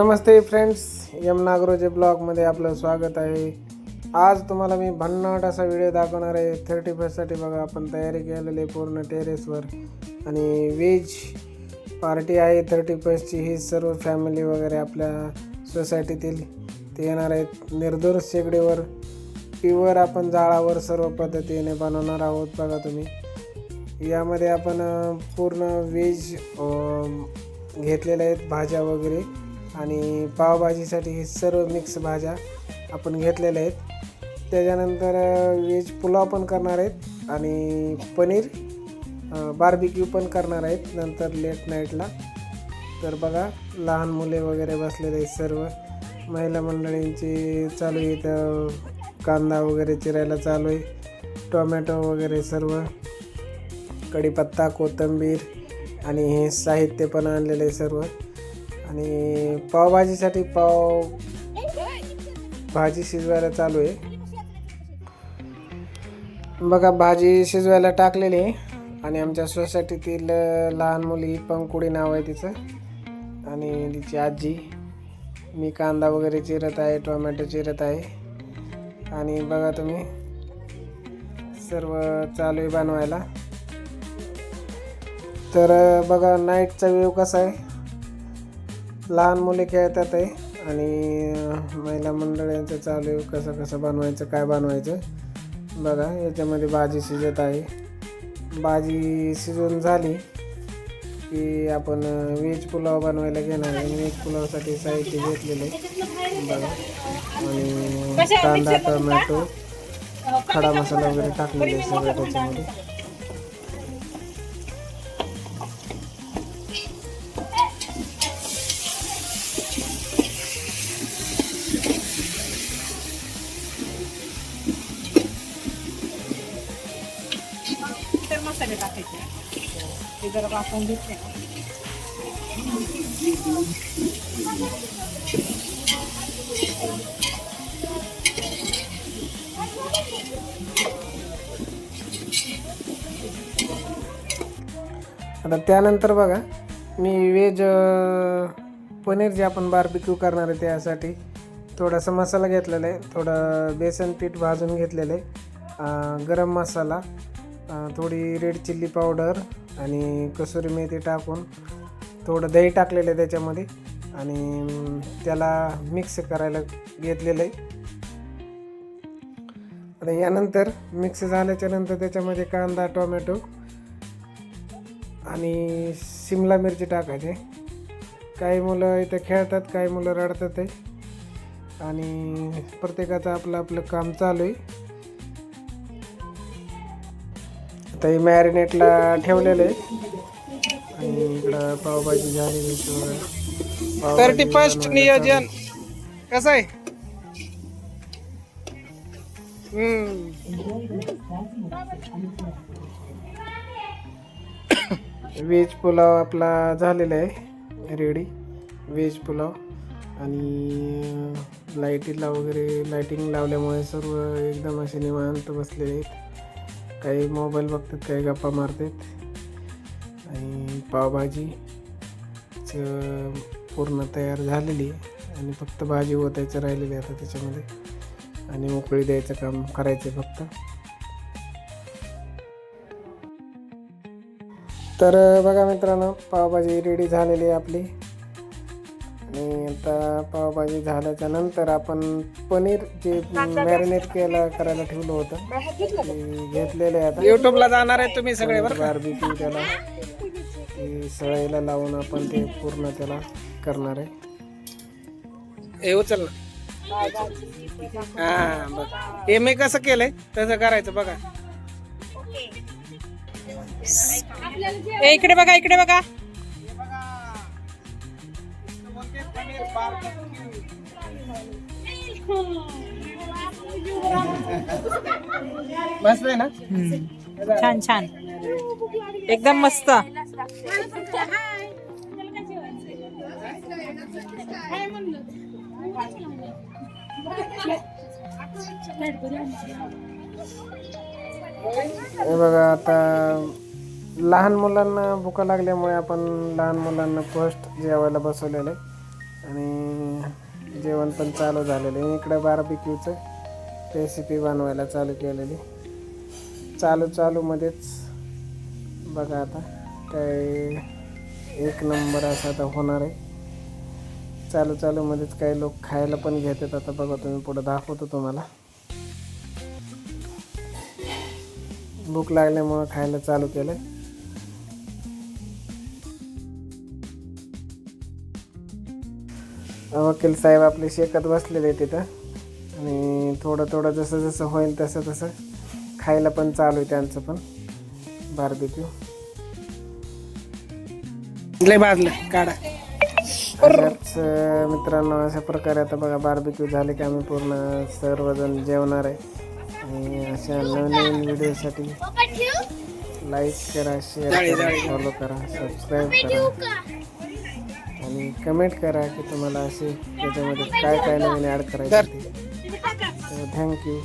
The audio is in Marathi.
नमस्ते फ्रेंड्स यम नागरोजे ब्लॉगमध्ये आपलं स्वागत आहे. आज तुम्हाला मी भन्नाट असा व्हिडिओ दाखवणार आहे. थर्टी फर्स्टसाठी बघा आपण तयारी केलेली आहे पूर्ण टेरेसवर. आणि वेज पार्टी आहे. थर्टी फर्स्टची ही सर्व फॅमिली वगैरे आपल्या सोसायटीतील ते येणार आहेत. निर्दोष शेगडीवर प्युअर आपण जाळावर सर्व पद्धतीने बनवणार आहोत बघा तुम्ही. यामध्ये आपण पूर्ण वेज घेतलेल्या आहेत भाज्या वगैरे. आणि पावभाजीसाठी हे सर्व मिक्स भाज्या आपण घेतलेल्या आहेत. त्याच्यानंतर व्हेज पुलाव पण करणार आहेत आणि पनीर बार्बिक्यू पण करणार आहेत नंतर लेट नाईटला तर बघा लहान मुले वगैरे बसलेले आहेत सर्व. महिला मंडळींची चालू आहे तर कांदा वगैरे चिरायला चालू आहे. टोमॅटो वगैरे सर्व. कढीपत्ता कोथिंबीर आणि हे साहित्य पण आणलेलं आहे सर्व. आणि पावभाजीसाठी पाव भाजी शिजवायला चालू आहे. बघा भाजी शिजवायला टाकलेली आहे. आणि आमच्या सोसायटीतील लहान मुली पंकुडी नाव आहे तिचं. आणि तिची आजी. मी कांदा वगैरे चिरत आहे टोमॅटो चिरत आहे. आणि बघा तुम्ही सर्व चालू आहे बनवायला. तर बघा नाईटचा वेव कसा आहे? लहान मुले खेळतात आहे. आणि महिला मंडळींचं चालू आहे कसं कसं बनवायचं काय बनवायचं. बघा याच्यामध्ये भाजी शिजत आहे. भाजी शिजून झाली की आपण व्हेज पुलाव बनवायला घेणार आहे. व्हेज पुलावसाठी साहित्य घेतलेले बघा. आणि कांदा टोमॅटो खडा मसाला वगैरे टाकलेले आहे सगळं त्याच्यामध्ये. सगळे टाकायचे? ते जरा वाफवून घेतले ना. आता त्यानंतर बघा मी वेज पनीर जे आपण बार्बिक्यू करणार आहे त्यासाठी थोडासा मसाला घेतलेला आहे. थोडं बेसन पीठ भाजून घेतलेलं आहे. गरम मसाला. थोडी रेड चिल्ली पावडर आणि कसुरी मेथी टाकून थोडं दही टाकलेलं आहे त्याच्यामध्ये आणि त्याला मिक्स करायला घेतलेलं आहे. आता यानंतर मिक्स झाल्याच्यानंतर त्याच्यामध्ये कांदा टोमॅटो आणि शिमला मिरची टाकायचे. काही मुलं इथं खेळतात काही मुलं रडतात आहे. आणि प्रत्येकाचं आपलं आपलं काम चालू आहे. आता हे मॅरिनेटला ठेवलेलं आहे आणि इकडं पावभाजी झालेली थर्टी फर्स्ट नियोजन. कसं आहे? व्हेज पुलाव आपला झालेला आहे. Ready veg pulao. आणि लाईटीला वगैरे लाईटिंग लावल्यामुळे सर्व एकदम असे निवांत बसलेले आहेत. काही मोबाईल बघतात काही गप्पा मारतात. आणि पावभाजी पूर्ण तयार झालेली आहे. आणि फक्त भाजी ओतायचं राहिलेली आहे आता त्याच्यामध्ये. आणि उकळी द्यायचं काम करायचं फक्त. तर बघा मित्रांनो पावभाजी रेडी झालेली आहे आपली. आणि आता पावभाजी झाल्याच्यानंतर आपण पनीर जे मॅरिनेट केलं करायला ठेवलं होतं. ते घेतलेलं आहे आता. युट्यूबला जाणार आहे तुम्ही सगळे बार्बिक्यू त्याला. ते सळईला लावून आपण ते पूर्ण त्याला करणार आहे. हे उचल ना. हा बघ. हे मी कसं केलंय? तसं करायचं बघा. इकडे बघा इकडे बघा. मस्त आहे ना? छान छान. एकदम मस्त. हे बघा आता लहान मुलांना भुका लागल्यामुळे आपण लहान मुलांना फर्स्ट जेवायला बसवलेलं आहे. आणि जेवण पण चालू झालेलं आहे. इकडं बारबिक्यूचं रेसिपी बनवायला चालू केलेली चालू चालूमध्येच बघा आता काय एक नंबर असं आता होणार आहे. चालू चालूमध्येच काही लोक खायला पण घेतात. आता बघा तुम्ही पुढं दाखवतो तुम्हाला. भूक लागल्यामुळं खायला चालू केलं वकील साहेब आपले शेकत बसलेले तिथं. आणि थोडं थोडं जसं जसं होईल तसं तसं खायला पण चालू आहे त्यांचं पण. बार्बिक्यू. लय भाजलं काढा. अशाच मित्रांनो अशा प्रकारे आता बघा बार्बिक्यू झाले की आम्ही पूर्ण सर्वजण जेवणार आहे. आणि अशा नवीन व्हिडिओसाठी लाईक करा शेअर करा फॉलो करा सबस्क्राईब करा. आणि कमेंट करा की तुम्हाला असे त्याच्यामध्ये काय काय नवीन ॲड करायचे ते थँक्यू